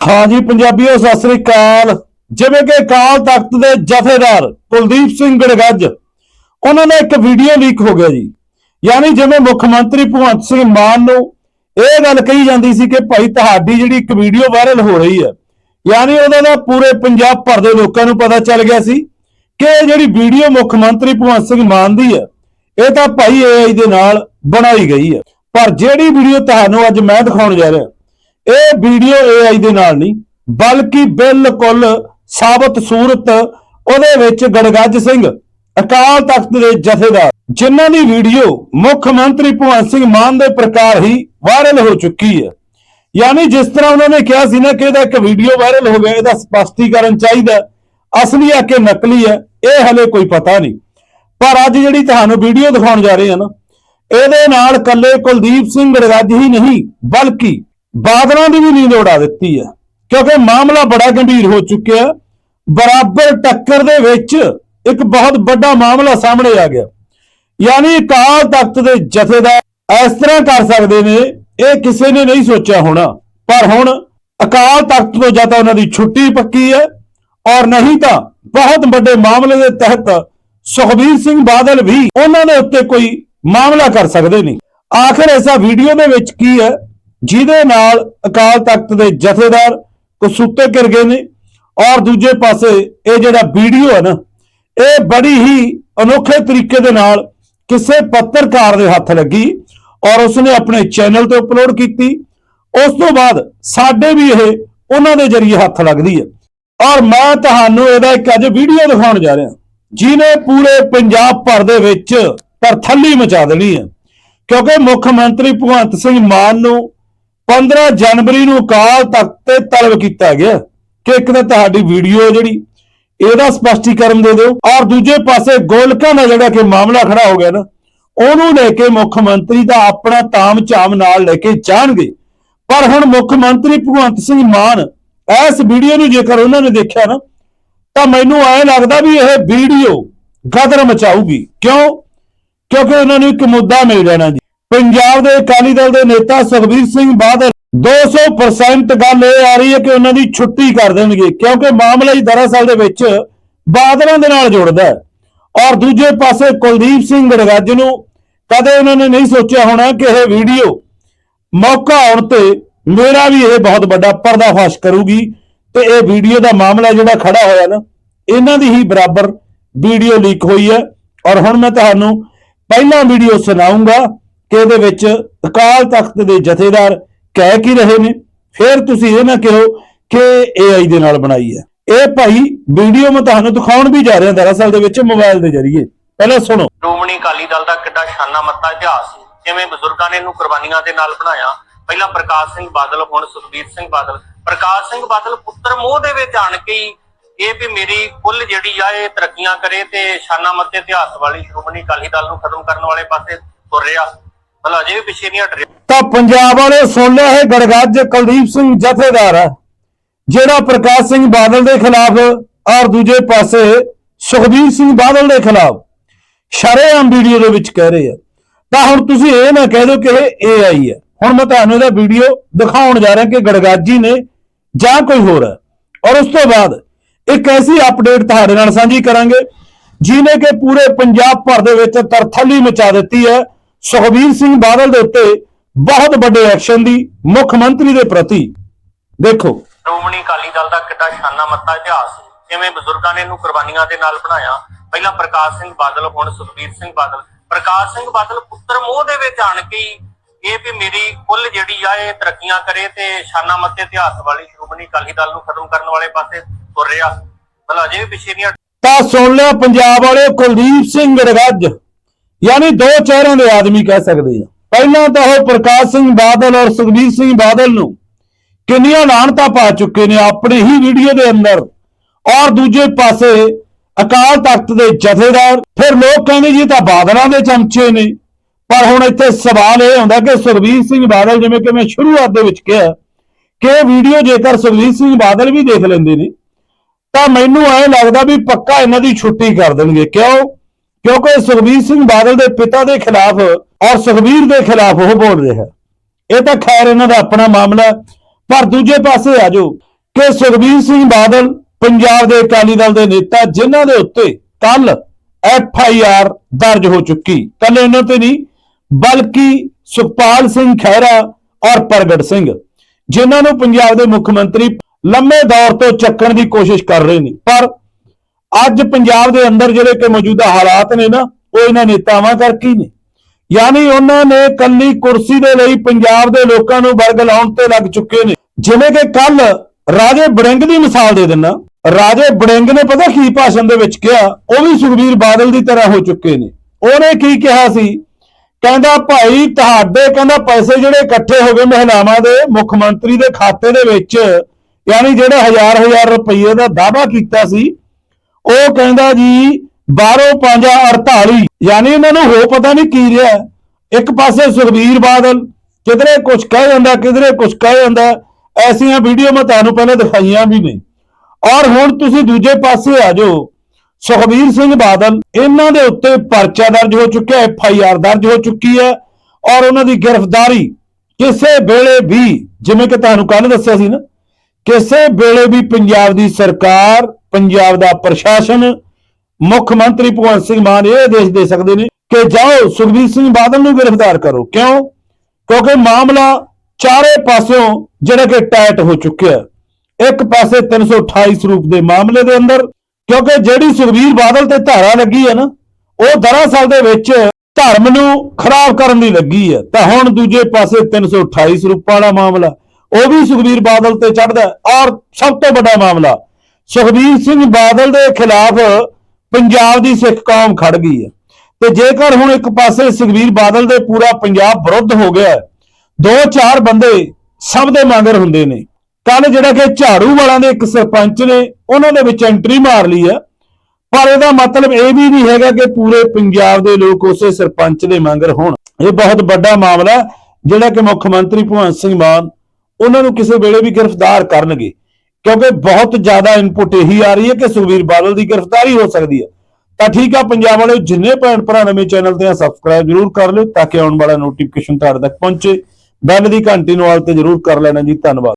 ਹਾਂਜੀ ਪੰਜਾਬੀਓ, ਸਤਿ ਸ੍ਰੀ ਅਕਾਲ। ਜਿਵੇਂ ਕਿ ਅਕਾਲ ਤਖਤ ਦੇ ਜਥੇਦਾਰ ਕੁਲਦੀਪ ਸਿੰਘ ਗੜਗੱਜ, ਉਹਨਾਂ ਦਾ ਇੱਕ ਵੀਡੀਓ ਲੀਕ ਹੋ ਗਿਆ ਜੀ। ਯਾਨੀ ਜਿਵੇਂ ਮੁੱਖ ਮੰਤਰੀ ਭਗਵੰਤ ਸਿੰਘ ਮਾਨ ਨੂੰ ਇਹ ਗੱਲ ਕਹੀ ਜਾਂਦੀ ਸੀ ਕਿ ਭਾਈ ਤੁਹਾਡੀ ਜਿਹੜੀ ਇੱਕ ਵੀਡੀਓ ਵਾਇਰਲ ਹੋ ਰਹੀ ਹੈ, ਯਾਨੀ ਉਹਦਾ ਨਾ ਪੂਰੇ ਪੰਜਾਬ ਭਰ ਦੇ ਲੋਕਾਂ ਨੂੰ ਪਤਾ ਚੱਲ ਗਿਆ ਸੀ ਕਿ ਇਹ ਜਿਹੜੀ ਵੀਡੀਓ ਮੁੱਖ ਮੰਤਰੀ ਭਗਵੰਤ ਸਿੰਘ ਮਾਨ ਦੀ ਹੈ, ਇਹ ਤਾਂ ਭਾਈ AI ਦੇ ਨਾਲ ਬਣਾਈ ਗਈ ਹੈ। ਪਰ ਜਿਹੜੀ ਵੀਡੀਓ ਤੁਹਾਨੂੰ ਅੱਜ ਮੈਂ ਦਿਖਾਉਣ ਜਾ ਰਿਹਾ ਇਹ ਵੀਡੀਓ AI ਦੇ ਨਾਲ ਨਹੀਂ, ਬਲਕਿ ਬਿਲਕੁਲ ਸਾਬਤ ਸੂਰਤ ਉਹਦੇ ਵਿੱਚ ਗੜਗੱਜ ਸਿੰਘ, ਅਕਾਲ ਤਖਤ ਦੇ ਜਥੇਦਾਰ, ਜਿਨ੍ਹਾਂ ਦੀ ਵੀਡੀਓ ਮੁੱਖ ਮੰਤਰੀ ਭਗਵੰਤ ਸਿੰਘ ਮਾਨ ਦੇ ਪ੍ਰਕਾਰ ਹੀ ਵਾਇਰਲ ਹੋ ਚੁੱਕੀ ਹੈ। ਯਾਨੀ ਜਿਸ ਤਰ੍ਹਾਂ ਉਹਨਾਂ ਨੇ ਕਿਹਾ ਸੀ ਨਾ ਕਿ ਇਹਦਾ ਇੱਕ ਵੀਡੀਓ ਵਾਇਰਲ ਹੋ ਗਿਆ, ਇਹਦਾ ਸਪਸ਼ਟੀਕਰਨ ਚਾਹੀਦਾ ਅਸਲੀ ਹੈ ਕਿ ਨਕਲੀ ਹੈ, ਇਹ ਹਲੇ ਕੋਈ ਪਤਾ ਨਹੀਂ। ਪਰ ਅੱਜ ਜਿਹੜੀ ਤੁਹਾਨੂੰ ਵੀਡੀਓ ਦਿਖਾਉਣ ਜਾ ਰਹੇ ਹਾਂ ਨਾ, ਇਹਦੇ ਨਾਲ ਕੱਲੇ ਕੁਲਦੀਪ ਸਿੰਘ ਗੜਗੱਜ ਹੀ ਨਹੀਂ, ਬਲਕਿ ਬਾਦਲਾਂ ਦੀ ਵੀ ਨੀਂਦ ਉਡਾ ਦਿੱਤੀ ਹੈ, ਕਿਉਂਕਿ ਮਾਮਲਾ ਬੜਾ ਗੰਭੀਰ ਹੋ ਚੁੱਕਿਆ ਬਰਾਬਰ ਟੱਕਰ ਦੇ ਵਿੱਚ ਇੱਕ ਬਹੁਤ ਵੱਡਾ ਮਾਮਲਾ ਸਾਹਮਣੇ ਆ ਗਿਆ। ਯਾਨੀ ਅਕਾਲ ਤਖਤ ਦੇ ਜਥੇਦਾਰ ਇਸ ਤਰ੍ਹਾਂ ਕਰ ਸਕਦੇ ਨੇ, ਇਹ ਕਿਸੇ ਨੇ ਨਹੀਂ ਸੋਚਿਆ ਹੋਣਾ। ਪਰ ਹੁਣ ਅਕਾਲ ਤਖਤ ਤੋਂ ਜਾਂ ਤਾਂ ਉਹਨਾਂ ਦੀ ਛੁੱਟੀ ਪੱਕੀ ਹੈ, ਔਰ ਨਹੀਂ ਤਾਂ ਬਹੁਤ ਵੱਡੇ ਮਾਮਲੇ ਦੇ ਤਹਿਤ ਸੁਖਬੀਰ ਸਿੰਘ ਬਾਦਲ ਵੀ ਉਹਨਾਂ ਦੇ ਉੱਤੇ ਕੋਈ ਮਾਮਲਾ ਕਰ ਸਕਦੇ ਨਹੀਂ ਆਖਰ ਐਸਾ ਵੀਡੀਓ ਦੇ ਵਿੱਚ ਕੀ ਹੈ? ਜਿਹਦੇ ਨਾਲ ਅਕਾਲ ਤਖਤ ਦੇ ਜਥੇਦਾਰ ਕਸੂਤੇ ਘਿਰ ਗਏ ਨੇ ਔਰ ਦੂਜੇ ਪਾਸੇ ਇਹ ਜਿਹੜਾ ਵੀਡੀਓ ਹੈ ਨਾ, ਇਹ ਬੜੀ ਹੀ ਅਨੋਖੇ ਤਰੀਕੇ ਦੇ ਨਾਲ ਕਿਸੇ ਪੱਤਰਕਾਰ ਦੇ ਹੱਥ ਲੱਗੀ ਔਰ ਉਸਨੇ ਆਪਣੇ ਚੈਨਲ ਤੇ ਅਪਲੋਡ ਕੀਤੀ। ਉਸ ਤੋਂ ਬਾਅਦ ਸਾਡੇ ਵੀ ਇਹ ਉਹਨਾਂ ਦੇ ਜ਼ਰੀਏ ਹੱਥ ਲੱਗਦੀ ਹੈ। ਔਰ ਮੈਂ ਤੁਹਾਨੂੰ ਇਹਦਾ ਇੱਕ ਅੱਜ ਵੀਡੀਓ ਦਿਖਾਉਣ ਜਾ ਰਿਹਾ। ਜਿਹਨੇ ਪੂਰੇ ਪੰਜਾਬ ਭਰ ਦੇ ਵਿੱਚ ਤਰਥੱਲੀ ਮਚਾ ਦੇਣੀ ਹੈ। ਕਿਉਂਕਿ ਮੁੱਖ ਮੰਤਰੀ ਭਗਵੰਤ ਸਿੰਘ ਮਾਨ ਨੂੰ 15 ਜਨਵਰੀ ਨੂੰ ਅਕਾਲ ਤਖਤ ਤੇ ਤਲਬ ਕੀਤਾ ਗਿਆ ਕਿ ਇੱਕ ਤਾਂ ਤੁਹਾਡੀ ਵੀਡੀਓ ਜਿਹੜੀ, ਇਹਦਾ ਸਪਸ਼ਟੀਕਰਨ ਦੇ ਦਿਓ, ਔਰ ਦੂਜੇ ਪਾਸੇ ਗੋਲਕਾਂ ਦਾ ਜਿਹੜਾ ਕਿ ਮਾਮਲਾ ਖੜਾ ਹੋ ਗਿਆ ਨਾ, ਉਹਨੂੰ ਲੈ ਕੇ ਮੁੱਖ ਮੰਤਰੀ ਦਾ ਆਪਣਾ ਤਾਮ ਝਾਮ ਨਾਲ ਲੈ ਕੇ ਜਾਣਗੇ। ਪਰ ਹੁਣ ਮੁੱਖ ਮੰਤਰੀ ਭਗਵੰਤ ਸਿੰਘ ਮਾਨ ਇਸ ਵੀਡੀਓ ਨੂੰ ਜੇਕਰ ਉਹਨਾਂ ਨੇ ਦੇਖਿਆ ਨਾ, ਤਾਂ ਮੈਨੂੰ ਐ ਲੱਗਦਾ ਵੀ ਇਹ ਵੀਡੀਓ ਗਦਰ ਮਚਾਊਗੀ। ਕਿਉਂ? ਕਿਉਂਕਿ ਉਹਨਾਂ ਨੂੰ ਇੱਕ ਮੁੱਦਾ ਮਿਲ ਜਾਣਾ ਜੀ। ਪੰਜਾਬ ਦੇ ਅਕਾਲੀ ਦਲ ਦੇ ਨੇਤਾ ਸੁਖਬੀਰ ਸਿੰਘ ਬਾਦਲ 200% ਗੱਲ ਇਹ ਆ ਰਹੀ ਹੈ ਕਿ ਉਹਨਾਂ ਦੀ ਛੁੱਟੀ ਕਰ ਦੇਣਗੇ, ਕਿਉਂਕਿ ਮਾਮਲਾ ਹੀ ਦਰਅਸਲ ਦੇ ਵਿੱਚ ਬਾਦਲਾਂ ਦੇ ਨਾਲ ਜੁੜਦਾ ਹੈ। ਔਰ ਦੂਜੇ ਪਾਸੇ ਕੁਲਦੀਪ ਸਿੰਘ ਗੜਗੱਜ ਨੂੰ ਕਦੇ ਉਹਨਾਂ ਨੇ ਨਹੀਂ ਸੋਚਿਆ ਹੋਣਾ ਕਿ ਇਹ ਵੀਡੀਓ ਮੌਕਾ ਆਉਣ ਤੇ ਮੇਰਾ ਵੀ ਇਹ ਬਹੁਤ ਵੱਡਾ ਪਰਦਾਫਾਸ਼ ਕਰੂਗੀ ਤੇ ਇਹ ਵੀਡੀਓ ਦਾ ਮਾਮਲਾ ਜਿਹੜਾ ਖੜਾ ਹੋਇਆ ਨਾ, ਇਹਨਾਂ ਦੀ ਹੀ ਬਰਾਬਰ ਵੀਡੀਓ ਲੀਕ ਹੋਈ ਹੈ। ਔਰ ਹੁਣ ਮੈਂ ਤੁਹਾਨੂੰ ਪਹਿਲਾਂ ਵੀਡੀਓ ਸੁਣਾਉਂਗਾ ਕਿ ਇਹਦੇ ਵਿੱਚ ਅਕਾਲ ਤਖਤ ਦੇ ਜਥੇਦਾਰ ਕਹਿ ਕੀ ਰਹੇ ਨੇ? ਫਿਰ ਤੁਸੀਂ ਇਹ ਨਾ ਕਹੋ ਕਿ AI ਦੇ ਨਾਲ ਬਣਾਈ ਹੈ। ਇਹ ਭਾਈ ਵੀਡੀਓ ਮੈਂ ਤੁਹਾਨੂੰ ਦਿਖਾਉਣ ਵੀ ਜਾ ਰਿਹਾ ਦਰਅਸਲ ਦੇ ਵਿੱਚ ਮੋਬਾਈਲ ਦੇ ਜ਼ਰੀਏ। ਪਹਿਲਾਂ ਸੁਣੋ। ਸ਼੍ਰੋਮਣੀ ਅਕਾਲੀ ਦਲ ਦਾ ਕਿੱਡਾ ਸ਼ਾਨਾ ਮੱਤਾ ਇਤਿਹਾਸ ਜਿਵੇਂ ਬਜ਼ੁਰਗਾਂ ਨੇ ਇਹਨੂੰ ਕੁਰਬਾਨੀਆਂ ਦੇ ਨਾਲ ਬਣਾਇਆ। ਪਹਿਲਾਂ ਪ੍ਰਕਾਸ਼ ਸਿੰਘ ਬਾਦਲ, ਹੁਣ ਸੁਖਬੀਰ ਸਿੰਘ ਬਾਦਲ। ਪ੍ਰਕਾਸ਼ ਸਿੰਘ ਬਾਦਲ ਪੁੱਤਰ ਮੋਹ ਦੇ ਵਿੱਚ ਆਣ ਕੇ ਇਹ ਵੀ ਮੇਰੀ ਕੁੱਲ ਜਿਹੜੀ ਆ, ਇਹ ਤਰੱਕੀਆਂ ਕਰੇ ਤੇ ਸ਼ਾਨਾ ਮੱਤੇ ਇਤਿਹਾਸ ਵਾਲੀ ਸ਼੍ਰੋਮਣੀ ਅਕਾਲੀ ਦਲ ਨੂੰ ਖਤਮ ਕਰਨ ਵਾਲੇ ਪਾਸੇ ਤੁਰ ਰਿਹਾ। ਮਤਲਬ ਅਜੇ ਵੀ ਪਿੱਛੇ ਨਹੀਂ ਹਟ ਰਿਹਾ ਤਾਂ ਪੰਜਾਬ ਵਾਲੇ ਸੁਣ ਲਿਆ ਹੈ ਗੜਗੱਜ ਕੁਲਦੀਪ ਸਿੰਘ ਜਥੇਦਾਰ ਹੈ, ਜਿਹੜਾ ਪ੍ਰਕਾਸ਼ ਸਿੰਘ ਬਾਦਲ ਦੇ ਖਿਲਾਫ ਔਰ ਦੂਜੇ ਪਾਸੇ ਸੁਖਬੀਰ ਸਿੰਘ ਬਾਦਲ ਦੇ ਖਿਲਾਫ ਸ਼ਰੇਆਮ ਵੀਡੀਓ ਦੇ ਵਿੱਚ ਕਹਿ ਰਹੇ ਆ ਤਾਂ ਹੁਣ ਤੁਸੀਂ ਇਹ ਨਾ ਕਹਿ ਦਿਓ ਕਿ ਇਹ AI ਹੈ। ਹੁਣ ਮੈਂ ਤੁਹਾਨੂੰ ਇਹਦਾ ਵੀਡੀਓ ਦਿਖਾਉਣ ਜਾ ਰਿਹਾ ਕਿ ਗੜਗਾਜੀ ਨੇ ਜਾਂ ਕੋਈ ਹੋਰ ਹੈ। ਔਰ ਉਸ ਤੋਂ ਬਾਅਦ ਇੱਕ ਐਸੀ ਅਪਡੇਟ ਤੁਹਾਡੇ ਨਾਲ ਸਾਂਝੀ ਕਰਾਂਗੇ, ਜਿਹਨੇ ਕਿ ਪੂਰੇ ਪੰਜਾਬ ਭਰ ਦੇ ਵਿੱਚ ਤਰਥੱਲੀ ਮਚਾ ਦਿੱਤੀ ਹੈ। ਸੁਖਬੀਰ ਸਿੰਘ ਬਾਦਲ ਦੇ ਉੱਤੇ ਬਹੁਤ ਵੱਡੇ ਐਕਸ਼ਨ ਦੀ ਮੁੱਖ ਮੰਤਰੀ ਦੇ ਪ੍ਰਤੀ। ਦੇਖੋ। ਸ਼੍ਰੋਮਣੀ ਅਕਾਲੀ ਦਲ ਦਾ ਕਿੱਡਾ ਸ਼ਾਨਾ ਮੱਤਾ ਇਤਿਹਾਸ ਜਿਵੇਂ ਬਜ਼ੁਰਗਾਂ ਨੇ ਇਹਨੂੰ ਕੁਰਬਾਨੀਆਂ ਦੇ ਨਾਲ ਬਣਾਇਆ। ਪਹਿਲਾਂ ਪ੍ਰਕਾਸ਼ ਸਿੰਘ ਬਾਦਲ ਹੁਣ ਸੁਖਬੀਰ ਸਿੰਘ ਬਾਦਲ। ਪ੍ਰਕਾਸ਼ ਸਿੰਘ ਬਾਦਲ ਪੁੱਤਰ ਮੋਹ ਦੇ ਵਿੱਚ ਆਣ ਕੇ ਇਹ ਵੀ ਮੇਰੀ ਕੁੱਲ ਜਿਹੜੀ ਆ ਇਹ ਤਰੱਕੀਆਂ ਕਰੇ ਤੇ ਸ਼ਾਨਾ ਮੱਤੇ ਇਤਿਹਾਸ ਵਾਲੀ ਸ਼੍ਰੋਮਣੀ ਅਕਾਲੀ ਦਲ ਨੂੰ ਖਤਮ ਕਰਨ ਵਾਲੇ ਪਾਸੇ ਤੁਰ ਰਿਹਾ। ਮਤਲਬ ਅਜੇ ਵੀ ਪਿੱਛੇ ਨਹੀਂ ਹਟ ਤਾਂ ਸੁਣ ਲਿਆ ਪੰਜਾਬ ਵਾਲੇ ਕੁਲਦੀਪ ਸਿੰਘ ਗੜਗੱਜ ਯਾਨੀ ਦੋ ਚਿਹਰਿਆਂ ਦੇ ਆਦਮੀ ਕਹਿ ਸਕਦੇ ਆ। ਪਹਿਲਾਂ ਤਾਂ ਉਹ ਪ੍ਰਕਾਸ਼ ਸਿੰਘ ਬਾਦਲ ਔਰ ਸੁਖਬੀਰ ਸਿੰਘ ਬਾਦਲ ਨੂੰ ਕਿੰਨੀਆਂ ਲਾਹਣਤਾਂ ਪਾ ਚੁੱਕੇ ਨੇ ਆਪਣੇ ਹੀ ਵੀਡੀਓ ਦੇ ਅੰਦਰ ਔਰ ਦੂਜੇ ਪਾਸੇ ਅਕਾਲ ਤਖਤ ਦੇ ਜਥੇਦਾਰ। ਫਿਰ ਲੋਕ ਕਹਿੰਦੇ ਜੀ ਇਹ ਤਾਂ ਬਾਦਲਾਂ ਦੇ ਚਮਚੇ ਨੇ। ਪਰ ਹੁਣ ਇੱਥੇ ਸਵਾਲ ਇਹ ਆਉਂਦਾ ਕਿ ਸੁਖਬੀਰ ਸਿੰਘ ਬਾਦਲ ਜਿਵੇਂ ਕਿ ਮੈਂ ਸ਼ੁਰੂਆਤ ਦੇ ਵਿੱਚ ਕਿਹਾ ਕਿ ਇਹ ਵੀਡੀਓ ਜੇਕਰ ਸੁਖਬੀਰ ਸਿੰਘ ਬਾਦਲ ਵੀ ਦੇਖ ਲੈਂਦੇ ਨੇ, ਤਾਂ ਮੈਨੂੰ ਐ ਲੱਗਦਾ ਵੀ ਪੱਕਾ ਇਹਨਾਂ ਦੀ ਛੁੱਟੀ ਕਰ ਦੇਣਗੇ। ਕਿਉਂ? ਕਿਉਂਕਿ ਸੁਖਬੀਰ ਸਿੰਘ ਬਾਦਲ ਦੇ ਪਿਤਾ ਦੇ ਖਿਲਾਫ ਔਰ ਸੁਖਬੀਰ ਦੇ ਖਿਲਾਫ ਉਹ ਬੋਲ ਰਿਹਾ। ਇਹ ਤਾਂ ਖੈਰ ਇਹਨਾਂ ਦਾ ਆਪਣਾ ਮਾਮਲਾ ਪਰ ਦੂਜੇ ਪਾਸੇ ਆ ਜਾਓ ਕਿ ਸੁਖਬੀਰ ਸਿੰਘ ਬਾਦਲ ਪੰਜਾਬ ਦੇ ਅਕਾਲੀ ਦਲ ਦੇ ਨੇਤਾ, ਜਿਨ੍ਹਾਂ ਦੇ ਉੱਤੇ ਕੱਲ ਐਫ ਆਈ ਆਰ ਦਰਜ ਹੋ ਚੁੱਕੀ। ਕੱਲ ਇਹਨਾਂ ਤੇ ਨਹੀਂ, ਬਲਕਿ ਸੁਖਪਾਲ ਸਿੰਘ ਖਹਿਰਾ ਔਰ ਪ੍ਰਗਟ ਸਿੰਘ, ਜਿਨ੍ਹਾਂ ਨੂੰ ਪੰਜਾਬ ਦੇ ਮੁੱਖ ਮੰਤਰੀ ਲੰਮੇ ਦੌਰ ਤੋਂ ਚੱਕਣ ਦੀ ਕੋਸ਼ਿਸ਼ ਕਰ ਰਹੇ ਨੇ। ਪਰ ਅੱਜ ਪੰਜਾਬ ਦੇ ਅੰਦਰ ਜਿਹੜੇ ਕਿ ਮੌਜੂਦਾ ਹਾਲਾਤ ਨੇ ਨਾ, ਉਹ ਇਹਨਾਂ ਨੇਤਾਵਾਂ ਕਰਕੇ ਹੀ ਨੇ। ਯਾਨੀ ਉਹਨਾਂ ਨੇ ਕੱਲੀ ਕੁਰਸੀ ਦੇ ਲਈ ਪੰਜਾਬ ਦੇ ਲੋਕਾਂ ਨੂੰ ਵਰਗ ਲਾਉਣ ਤੇ ਲੱਗ ਚੁੱਕੇ ਨੇ। ਜਿਵੇਂ ਕਿ ਕੱਲ ਰਾਜੇ ਬੜਿੰਗ ਦੀ ਮਿਸਾਲ ਦੇ ਦਿੰਨਾ ਰਾਜੇ ਬੜਿੰਗ ਨੇ ਪਤਾ ਕੀ ਭਾਸ਼ਣ ਦੇ ਵਿੱਚ ਕਿਹਾ, ਉਹ ਵੀ ਸੁਖਬੀਰ ਬਾਦਲ ਦੀ ਤਰ੍ਹਾਂ ਹੋ ਚੁੱਕੇ ਨੇ। ਉਹਨੇ ਕੀ ਕਿਹਾ ਸੀ? ਕਹਿੰਦਾ, ਭਾਈ, ਤੁਹਾਡੇ ਕਹਿੰਦਾ ਪੈਸੇ ਜਿਹੜੇ ਇਕੱਠੇ ਹੋ ਗਏ ਮਹਿਲਾਵਾਂ ਦੇ ਮੁੱਖ ਮੰਤਰੀ ਦੇ ਖਾਤੇ ਦੇ ਵਿੱਚ, ਯਾਨੀ ਜਿਹੜੇ ਹਜ਼ਾਰ ਹਜ਼ਾਰ ਰੁਪਏ ਦਾ ਦਾਅਵਾ ਕੀਤਾ ਸੀ ਉਹ ਕਹਿੰਦਾ ਜੀ 12 5 48 ਯਾਨੀ ਇਹਨਾਂ ਨੂੰ ਹੋ ਪਤਾ ਨਹੀਂ ਕੀ ਰਿਹਾ। ਇੱਕ ਪਾਸੇ ਸੁਖਬੀਰ ਬਾਦਲ, ਕਿਧਰੇ ਕੁਝ ਕਹਿ ਜਾਂਦਾ, ਕਿਧਰੇ ਕੁਝ ਕਹਿ ਜਾਂਦਾ, ਐਸੀਆਂ ਵੀਡੀਓ ਮੈਂ ਤੁਹਾਨੂੰ ਪਹਿਲਾਂ ਦਿਖਾਈਆਂ ਵੀ ਨੇ। ਔਰ ਹੁਣ ਤੁਸੀਂ ਦੂਜੇ ਪਾਸੇ ਆ ਜਾਓ। ਸੁਖਬੀਰ ਸਿੰਘ ਬਾਦਲ, ਇਹਨਾਂ ਦੇ ਉੱਤੇ ਪਰਚਾ ਦਰਜ ਹੋ ਚੁੱਕਿਆ, ਐਫ ਆਈ ਆਰ ਦਰਜ ਹੋ ਚੁੱਕੀ ਹੈ, ਔਰ ਉਹਨਾਂ ਦੀ ਗ੍ਰਿਫਤਾਰੀ ਕਿਸੇ ਵੇਲੇ ਵੀ, ਜਿਵੇਂ ਕਿ ਤੁਹਾਨੂੰ ਕੱਲ ਦੱਸਿਆ ਸੀ ਨਾ, ਕਿਸੇ ਵੇਲੇ ਵੀ ਪੰਜਾਬ ਦੀ ਸਰਕਾਰ ਪੰਜਾਬ ਦਾ ਪ੍ਰਸ਼ਾਸਨ, ਮੁੱਖ ਮੰਤਰੀ ਭਗਵੰਤ ਸਿੰਘ ਮਾਨ ਇਹ ਆਦੇਸ਼ ਦੇ ਸਕਦੇ ਨੇ ਕਿ ਜਾਓ, ਸੁਖਬੀਰ ਸਿੰਘ ਬਾਦਲ ਨੂੰ ਗ੍ਰਿਫਤਾਰ ਕਰੋ। ਕਿਉਂ? ਕਿਉਂਕਿ ਮਾਮਲਾ ਚਾਰੇ ਪਾਸਿਓਂ ਜਿਹੜਾ ਕਿ ਟਾਈਟ ਹੋ ਚੁੱਕਿਆ। ਇੱਕ ਪਾਸੇ 328 ਸਰੂਪ ਦੇ ਮਾਮਲੇ ਦੇ ਅੰਦਰ, ਕਿਉਂਕਿ ਜਿਹੜੀ ਸੁਖਬੀਰ ਬਾਦਲ ਤੇ ਧਾਰਾ ਲੱਗੀ ਹੈ ਨਾ, ਉਹ ਦਰਅਸਲ ਦੇ ਵਿੱਚ ਧਰਮ ਨੂੰ ਖਰਾਬ ਕਰਨ ਦੀ ਲੱਗੀ ਹੈ। ਤਾਂ ਹੁਣ ਦੂਜੇ ਪਾਸੇ 328 ਸਰੂਪਾਂ ਵਾਲਾ ਮਾਮਲਾ, ਉਹ ਵੀ ਸੁਖਬੀਰ ਬਾਦਲ ਤੇ ਚੜਦਾ ਔਰ ਸਭ ਤੋਂ ਵੱਡਾ ਮਾਮਲਾ ਸੁਖਬੀਰ ਸਿੰਘ ਬਾਦਲ ਦੇ ਖਿਲਾਫ ਪੰਜਾਬ ਦੀ ਸਿੱਖ ਕੌਮ ਖੜ ਗਈ ਹੈ। ਤੇ ਜੇਕਰ ਹੁਣ ਇੱਕ ਪਾਸੇ ਸੁਖਬੀਰ ਬਾਦਲ ਦੇ ਪੂਰਾ ਪੰਜਾਬ ਵਿਰੁੱਧ ਹੋ ਗਿਆ ਦੋ ਚਾਰ ਬੰਦੇ ਸਭ ਦੇ ਮੰਗਰ ਹੁੰਦੇ ਨੇ। ਕੱਲ ਜਿਹੜਾ ਕਿ ਝਾੜੂ ਵਾਲਾਂ ਦੇ ਇੱਕ ਸਰਪੰਚ ਨੇ, ਉਹਨਾਂ ਦੇ ਵਿੱਚ ਐਂਟਰੀ ਮਾਰ ਲਈ ਹੈ। ਪਰ ਇਹਦਾ ਮਤਲਬ ਇਹ ਵੀ ਨਹੀਂ ਹੈਗਾ ਕਿ ਪੂਰੇ ਪੰਜਾਬ ਦੇ ਲੋਕ ਉਸੇ ਸਰਪੰਚ ਦੇ ਮੰਗਰ ਹੋਣ। ਇਹ ਬਹੁਤ ਵੱਡਾ ਮਾਮਲਾ ਜਿਹੜਾ ਕਿ ਮੁੱਖ ਮੰਤਰੀ ਭਗਵੰਤ ਸਿੰਘ ਮਾਨ ਉਹਨਾਂ ਨੂੰ ਕਿਸੇ ਵੇਲੇ ਵੀ ਗ੍ਰਿਫਤਾਰ ਕਰਨਗੇ। ਕਿਉਂਕਿ ਬਹੁਤ ਜ਼ਿਆਦਾ ਇਨਪੁਟ ਇਹੀ ਆ ਰਹੀ ਹੈ ਕਿ ਸੁਖਬੀਰ ਬਾਦਲ ਦੀ ਗ੍ਰਿਫਤਾਰੀ ਹੋ ਸਕਦੀ ਹੈ। ਤਾਂ ਠੀਕ ਆ, ਪੰਜਾਬ ਵਾਲੇ ਜਿੰਨੇ ਭੈਣ ਭਰਾ ਨਵੇਂ ਚੈਨਲ ਤੇ ਆ ਸਬਸਕ੍ਰਾਈਬ ਜਰੂਰ ਕਰ ਲਿਓ ਤਾਂ ਕਿ ਆਉਣ ਵਾਲਾ ਨੋਟੀਫਿਕੇਸ਼ਨ ਤੁਹਾਡੇ ਤੱਕ ਪਹੁੰਚੇ। ਬੈਲ ਦੀ ਘੰਟੀ ਨੂੰ ਆਲ ਤੇ ਜਰੂਰ ਕਰ ਲੈਣਾ ਜੀ, ਧੰਨਵਾਦ।